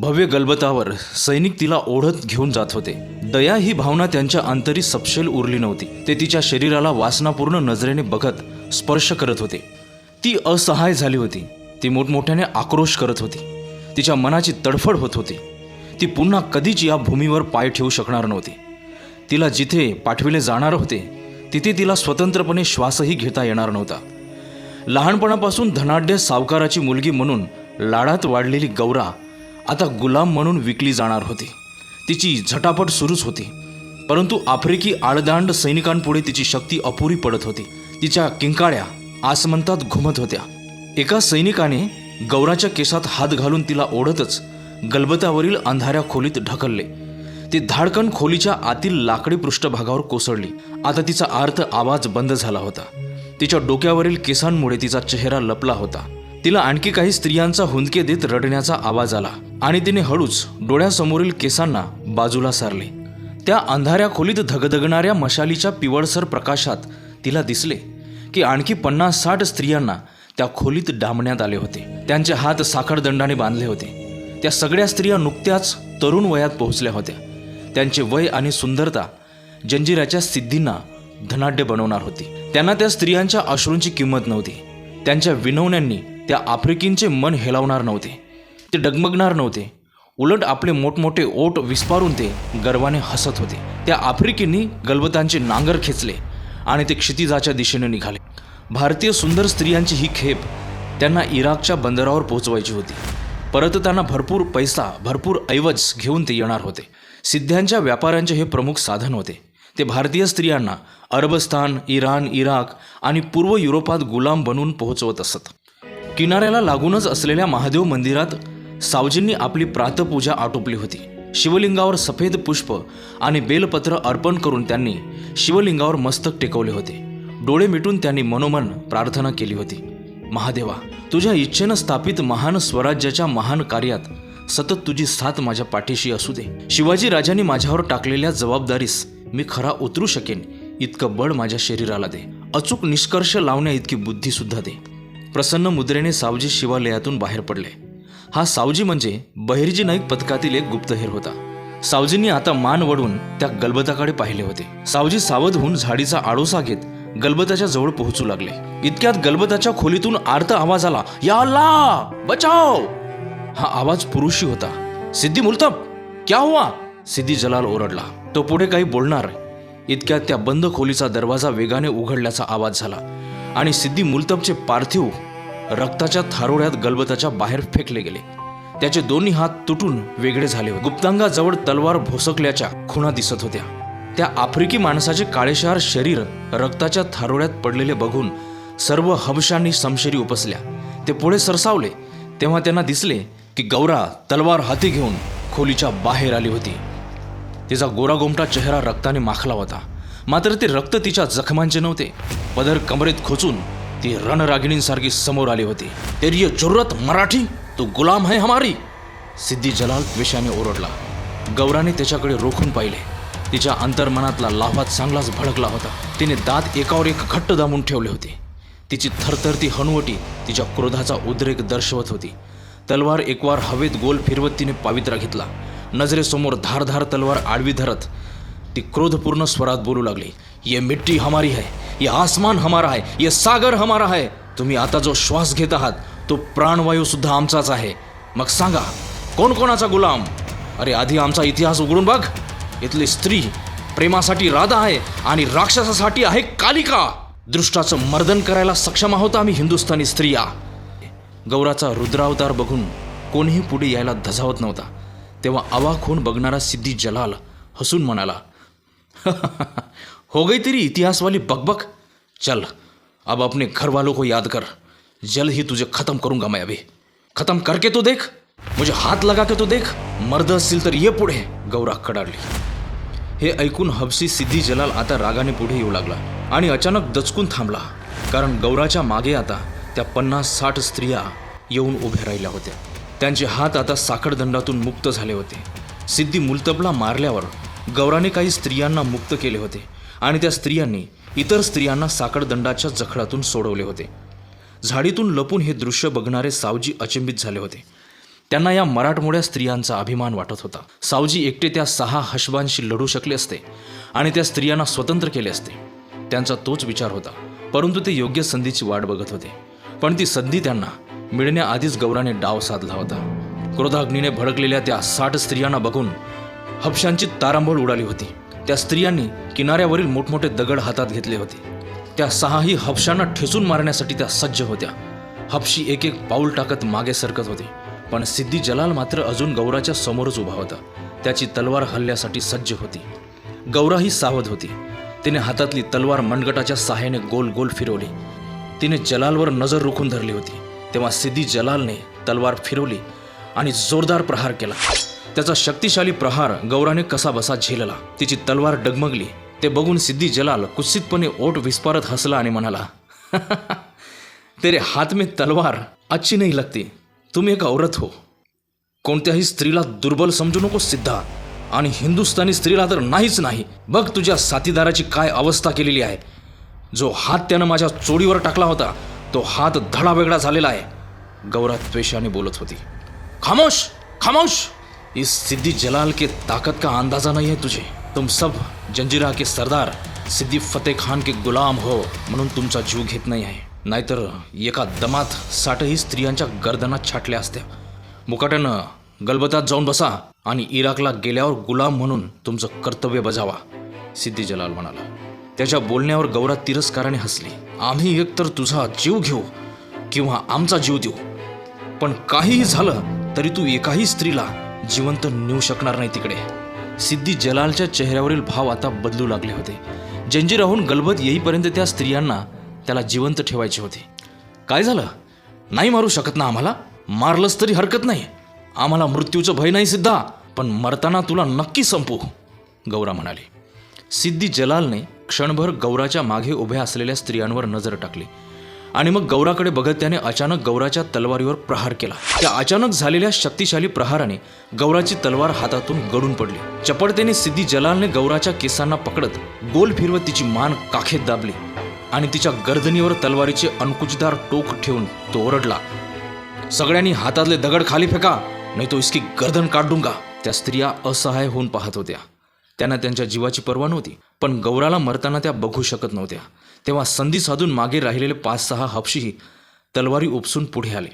भव्य गलबतावर सैनिक तिला ओढत घेऊन जात होते. दया ही भावना त्यांच्या अंतरी सपशेल उरली नव्हती. ते तिच्या शरीराला वासनापूर्ण नजरेने बघत स्पर्श करत होते. ती असहाय झाली होती. ती मोठमोठ्याने आक्रोश करत होती. तिच्या मनाची तडफड होत होती. ती पुन्हा कधीच या भूमीवर पाय ठेवू शकणार नव्हती. तिला जिथे पाठविले जाणार होते तिथे तिला स्वतंत्रपणे श्वासही घेता येणार नव्हता. लहानपणापासून धनाढ्य सावकाराची मुलगी म्हणून लाडात वाढलेली गौरा आता गुलाम म्हणून विकली जाणार होती. तिची झटापट सुरूच होती. परंतु आफ्रिकी आळदांड सैनिकांपुढे तिची शक्ती अपुरी पडत होती. तिच्या किंकाळ्या आसमंतात घुमत होत्या. एका सैनिकाने गौराच्या केसात हात घालून तिला ओढतच गलबतावरील अंधाऱ्या खोलीत ढकलले. ती धाडकन खोलीच्या आतील लाकडी पृष्ठभागावर कोसळली. आता तिचा अर्थ आवाज बंद झाला होता. तिच्या डोक्यावरील केसांमुळे तिचा चेहरा लपला होता. तिला आणखी काही स्त्रियांचा हुंदके देत रडण्याचा आवाज आला आणि तिने हळूच डोळ्यासमोरील केसांना बाजूला सारले. त्या अंधाऱ्या खोलीत धगधगणाऱ्या मशालीच्या पिवळसर प्रकाशात तिला दिसले की आणखी पन्नास साठ स्त्रियांना त्या खोलीत डांबण्यात आले होते. त्यांचे हात साखरदंडाने बांधले होते. त्या सगळ्या स्त्रिया नुकत्याच तरुण वयात पोहोचल्या होत्या. त्यांचे वय आणि सुंदरता जंजिराच्या सिद्धींना धनाढ्य बनवणार होती. त्यांना त्या स्त्रियांच्या अश्रूंची किंमत नव्हती. त्यांच्या विनवण्यांनी त्या आफ्रिकींचे मन हेलावणार नव्हते. ते डगमगणार नव्हते. उलट आपले मोठमोठे ओठ विस्पारून ते गर्वाने हसत होते. त्या आफ्रिकींनी गलबतांचे नांगर खेचले आणि ते क्षितिजाच्या दिशेने निघाले. भारतीय सुंदर स्त्रियांची ही खेप त्यांना इराकच्या बंदरावर पोहोचवायची होती. परतताना भरपूर पैसा भरपूर ऐवज घेऊन ते येणार होते. सिद्ध्यांच्या व्यापाऱ्यांचे हे प्रमुख साधन होते. ते भारतीय स्त्रियांना अरबस्तान इराण इराक आणि पूर्व युरोपात गुलाम बनवून पोहोचवत असत. किनाऱ्याला लागूनच असलेल्या महादेव मंदिरात सावजींनी आपली प्रातपूजा आटोपली होती. शिवलिंगावर सफेद पुष्प आणि बेलपत्र अर्पण करून त्यांनी शिवलिंगावर मस्तक टेकवले होते. डोळे मिटून त्यांनी मनोमन प्रार्थना केली होती. महादेवा तुझ्या इच्छेनं स्थापित महान स्वराज्याच्या महान कार्यात सतत तुझी साथ माझ्या पाठीशी असू दे. शिवाजी राजांनी माझ्यावर टाकलेल्या जबाबदारीस मी खरा उतरू शकेन इतकं बळ माझ्या शरीराला दे. अचूक निष्कर्ष लावण्या इतकी बुद्धी सुद्धा दे. प्रसन्न मुद्रेने सावजी शिवालयातून बाहेर पडले. हा सावजी म्हणजे बहिर्जी नाईक पथकातील एक गुप्तहेर होता. सावजींनी आता मान वडून त्या गलबताकडे पाहिले होते. सावजी सावध होऊन झाडीचा आडोसा घेत गलबताच्या जवळ पोहोचू लागले. इतक्यात गलबताच्या खोलीतून आर्त आवाज आला या ला बचाव! हा आवाज पुरुषी होता. सिद्धी मुलतब क्या हुआ? सिद्धी जलाल ओरडला. तो पुढे काही बोलणार. इतक्यात त्या बंद खोलीचा दरवाजा वेगाने उघडल्याचा आवाज झाला. आणि सिद्धी मुलतबचे पार्थिव रक्ताच्या थारोळ्यात गलबताच्या बाहेर फेकले गेले. त्याचे दोन्ही हात तुटून वेगळे झाले होते. गुप्तांगाजवळ तलवार भोसकल्याच्या खुणा दिसत होत्या. त्या आफ्रिकी माणसाचे काळेशार शरीर रक्ताच्या थारोळ्यात पडलेले बघून सर्व हबशांनी समशेरी उपसल्या. ते पुढे सरसावले. तेव्हा त्यांना दिसले की गौरा तलवार हाती घेऊन खोलीच्या बाहेर आली होती. तिचा गोरागोमटा चेहरा रक्ताने माखला होता. मात्र ते रक्त तिच्या जखमांचे नव्हते. पदर कमरेत खोचून ती रणरागिणींसारखी समोर आली होती. तेरी जरूरत जुर्रत मराठी! तू गुलाम है हमारी! सिद्धी जलाल द्वेषाने ओरडला. गौराने त्याच्याकडे रोखून पाहिले. तिच्या अंतर्मनातला लाभात चांगलाच भडकला होता. तिने दात एकावर एक घट्ट दामून ठेवले होते. तिची थरथरती हनुवटी तिच्या क्रोधाचा उद्रेक दर्शवत होती. तलवार एकवार हवेत गोल फिरवत तिने पावित्रा घेतला. नजरेसमोर धारधार तलवार आडवी धरत ती क्रोधपूर्ण स्वरात बोलू लागली ये मिट्टी हमारी है ये आसमान हमारा है ये सागर हमारा है। तुम्ही आता जो श्वास घेत आहात तो प्राणवायू सुद्धा आमचाच आहे. मग सांगा कोण कोणाचा गुलाम? अरे आधी आमचा इतिहास उघडून बघ. इथली स्त्री प्रेमासाठी राधा आहे आणि राक्षसासाठी आहे कालिका. दृष्टाचं मर्दन करायला सक्षम आहोत आम्ही हिंदुस्थानी स्त्रिया. गौराचा रुद्रावतार बघून कोणीही पुढे यायला धजावत नव्हता. तेव्हा अवाक होऊन बघणारा सिद्धी जलाल हसून म्हणाला हो गई तेरी इतिहास वाली बकबक। चल अब अपने घर वालों को याद कर। जल्द ही तुझे खत्म करूंगा मैं अभी। खत्म करके तो देख। मुझे हात लगा के तो देख। मर्द असतील तर ये पुढे गौरा कडाडली हे ऐकून हबसी सिद्धी जलाल आता रागाने पुढे येऊ लागला। आणि अचानक दचकून थांबला। कारण गौराच्या मागे आता त्या पन्नास साठ स्त्रिया येऊन उभ्या राहिल्या होत्या. त्यांचे हात आता साखळदंडातून मुक्त झाले होते. सिद्धी मुलतबला मारल्यावर गौराने काही स्त्रियांना मुक्त केले होते आणि त्या स्त्रियांनी इतर स्त्रियांना साखळदंडाच्या जखडातून सोडवले होते. झाडीतून लपून हे दृश्य बघणारे सावजी अचंबित झाले होते. त्यांना या मराठमोड्या स्त्रियांचा अभिमान वाटत होता. सावजी एकटे त्या सहा हशबांशी लढू शकले असते आणि त्या स्त्रियांना स्वतंत्र केले असते. त्यांचा तोच विचार होता. परंतु ते योग्य संधीची वाट बघत होते. पण ती संधी त्यांना मिळण्याआधीच गौराने डाव साधला होता. क्रोधाग्नीने भडकलेल्या त्या साठ स्त्रियांना बघून हपशांची तारांबळ उडाली होती. त्या स्त्रियांनी किनाऱ्यावरील मोठमोठे दगड हातात घेतले होते. त्या सहाही हपशांना ठेचून मारण्यासाठी त्या सज्ज होत्या. हपशी एक एक पाऊल टाकत मागे सरकत होते पण सिद्धी जलाल मात्र अजून गौराच्या समोरच उभा होता. त्याची तलवार हल्ल्यासाठी सज्ज होती. गौराही सावध होती. तिने हातातली तलवार मनगटाच्या सहाय्याने गोल गोल फिरवली. तिने जलालवर नजर रोखून धरली होती. तेव्हा सिद्धी जलालने तलवार फिरवली आणि जोरदार प्रहार केला. त्याचा शक्तिशाली प्रहार गौराने कसा बसा झेलला. तिची तलवार डगमगली. ते बघून सिद्धी जलाल कुत्सितपणे ओठ विस्पारत हसला आणि म्हणाला तेरे हात में तलवार अच्छी नाही लगती. तुम्ही एक औरत हो. कोणत्याही स्त्रीला दुर्बल समजू नको सिद्धा. आणि हिंदुस्थानी स्त्रीला तर नाहीच नाही. बघ तुझ्या साथीदाराची काय अवस्था केलेली आहे. जो हात त्यानं माझ्या चोडीवर टाकला होता तो हात धडा वेगळा झालेला आहे. गौरा द्वेषाने बोलत होती खामोश खामोश! इस सिद्धि जलाल के ताकत का अंदाजा नहीं है तुझे। तुम सब जंजीरा के सरदार सिद्धी फतेह खान के गुलाम हो। म्हणून तुमचा जीव घेत नाही आहे नाहीतर एका दमात साठही स्त्रियांच्या गर्दनात छाटल्या असत्या मुकाट्यानं गलबतात जाऊन बसा आणि इराकला गेल्यावर गुलाम म्हणून तुमचं कर्तव्य बजावा सिद्धी जलाल म्हणाला। त्याच्या बोलण्यावर गौरा तिरस्काराने हसली। आम्ही एकतर तुझा जीव घेऊ किंवा आमचा जीव देऊ पण काहीही झालं तरी तू एकाही स्त्रीला जिवंत नेऊ शकणार नाही तिकडे. सिद्धी जलालच्या चेहऱ्यावरील भाव आता बदलू लागले होते. जंजिराहून गलबत येईपर्यंत त्या स्त्रियांना त्याला जिवंत ठेवायचे होते. काय झालं? नाही मारू शकत ना आम्हाला? मारलंच तरी हरकत नाही. आम्हाला मृत्यूचं भय नाही सिद्धा पण मरताना तुला नक्की संपू गौरा म्हणाली. सिद्धी जलालने क्षणभर गौराच्या मागे उभ्या असलेल्या स्त्रियांवर नजर टाकली. आणि मग गौराकडे बघत त्याने अचानक गौराच्या तलवारीवर प्रहार केला. त्या अचानक झालेल्या शक्तिशाली प्रहाराने गौराची तलवार हातातून गडून पडली. चपडतेने सिद्धी जलालने गौराच्या केसांना पकडत गोल फिरवत तिची मान काखेत दाबली आणि तिच्या गर्दनीवर तलवारीचे अंकुचदार टोक ठेवून तो ओरडला सगळ्यांनी हातातले दगड खाली फेका नाही तो इसकी गर्दन काढडूंगा त्या स्त्रिया असहाय होऊन पाहत होत्या. त्यांना त्यांच्या जीवाची पर्वा नव्हती पण गौराला मरताना त्या बघू शकत नव्हत्या. तेव्हा संधी साधून मागे राहिलेले पाच सहा हपशीही तलवारी उपसून पुढे आले.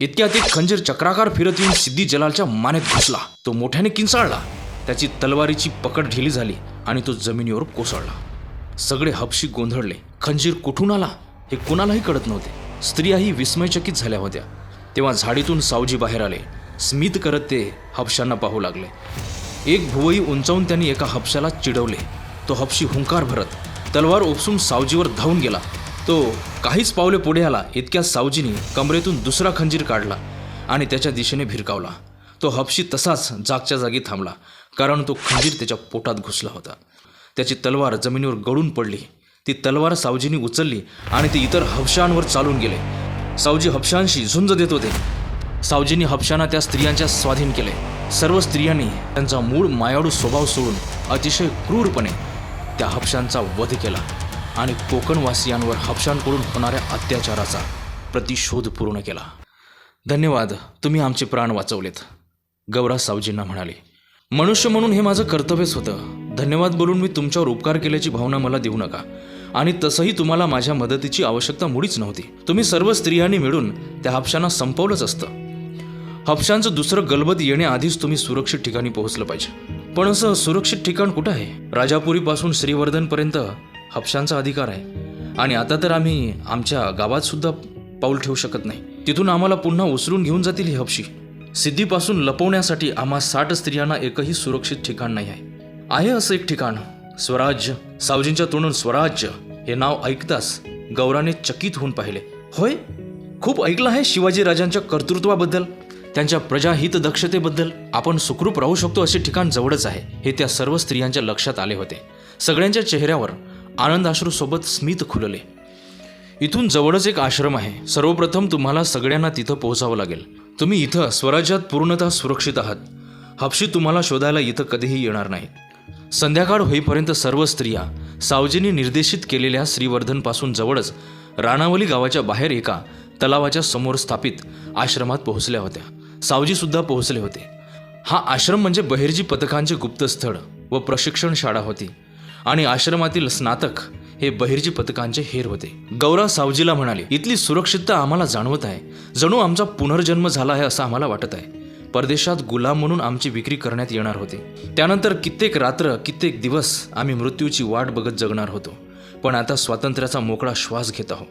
इतक्यात एक खंजीर चक्राकार फिरत येऊन सिद्धी जलालच्या मानेत घुसला. तो मोठ्याने किंचाळला. त्याची तलवारीची पकड ढिली झाली आणि तो जमिनीवर कोसळला. सगळे हपशी गोंधळले. खंजीर कुठून आला हे कुणालाही कळत नव्हते. स्त्रियाही विस्मयचकित झाल्या होत्या. तेव्हा झाडीतून सावजी बाहेर आले. स्मित करत ते हपशांना पाहू लागले. एक भुवई उंचावून त्यांनी एका हपशाला चिडवले. तो हपशी हुंकार भरत तलवार उपसून सावजीवर धावून गेला. तो काहीच पावले पुढे आला इतक्या सावजीने कमरेतून दुसरा खंजीर काढला आणि त्याच्या दिशेने भिरकावला. तो हपशी तसाच जागच्या जागी थांबला कारण तो खंजीर त्याच्या पोटात घुसला होता. त्याची तलवार जमिनीवर गळून पडली. ती तलवार सावजीने उचलली आणि ते इतर हपशांवर चालून गेले. सावजी हपशांशी झुंज देत होते. सावजींनी हपशांना त्या स्त्रियांच्या स्वाधीन केले. सर्व स्त्रियांनी त्यांचा मूळ मायाळू स्वभाव सोडून अतिशय क्रूरपणे त्या हपशांचा वध केला आणि कोकणवासियांवर हपशांकडून होणाऱ्या अत्याचाराचा प्रतिशोध पूर्ण केला. धन्यवाद तुम्ही आमचे प्राण वाचवलेत गौरा सावजींना म्हणाले. मनुष्य म्हणून हे माझं कर्तव्यच होतं. धन्यवाद बोलून मी तुमच्यावर उपकार केल्याची भावना मला देऊ नका. आणि तसंही तुम्हाला माझ्या मदतीची आवश्यकता मुळीच नव्हती. तुम्ही सर्व स्त्रियांनी मिळून त्या हापशांना संपवलंच असतं. हापशांचं दुसरं गलबत येण्याआधीच तुम्ही सुरक्षित ठिकाणी पोहोचलं पाहिजे. पण असं सुरक्षित ठिकाण कुठं आहे? राजापुरीपासून श्रीवर्धनपर्यंत हपशांचा अधिकार आहे. आणि आता तर आम्ही आमच्या गावात सुद्धा पाऊल ठेवू शकत नाही. तिथून आम्हाला पुन्हा उचलून घेऊन जातील ही हपशी. सिद्धीपासून लपवण्यासाठी आम्हा साठ स्त्रियांना एकही सुरक्षित ठिकाण नाही आहे. आहे असं एक ठिकाण स्वराज्य. सावजींच्या तोंडून स्वराज्य हे नाव ऐकताच गौराने चकित होऊन पाहिले. होय? खूप ऐकलं आहे शिवाजी राजांच्या कर्तृत्वाबद्दल? त्यांच्या प्रजाहित दक्षतेबद्दल आपण सुखरूप राहू शकतो असे ठिकाण जवळच आहे. हे त्या सर्व स्त्रियांच्या लक्षात आले होते. सगळ्यांच्या चेहऱ्यावर आनंदाश्रूसोबत स्मित खुलले. इथून जवळच एक आश्रम आहे. सर्वप्रथम तुम्हाला सगळ्यांना तिथं पोहोचावं लागेल. तुम्ही इथं स्वराज्यात पूर्णतः सुरक्षित आहात. हपशी तुम्हाला शोधायला इथं कधीही येणार नाही संध्याकाळ होईपर्यंत सर्व स्त्रिया सावजींनी निर्देशित केलेल्या श्रीवर्धनपासून जवळच राणावली गावाच्या बाहेर एका तलावाच्या समोर स्थापित आश्रमात पोहोचल्या होत्या. सावजीसुद्धा पोहोचले होते. हा आश्रम म्हणजे बहिर्जी पथकांचे गुप्तस्थळ व प्रशिक्षण शाळा होती आणि आश्रमातील स्नातक हे बहिर्जी पथकांचे हेर होते. गौरा सावजीला म्हणाले इथली सुरक्षितता आम्हाला जाणवत आहे. जणू आमचा पुनर्जन्म झाला आहे असं आम्हाला वाटत आहे. परदेशात गुलाम म्हणून आमची विक्री करण्यात येणार होती. त्यानंतर कित्येक रात्र कित्येक दिवस आम्ही मृत्यूची वाट बघत जगणार होतो. पण आता स्वातंत्र्याचा मोकळा श्वास घेत आहोत.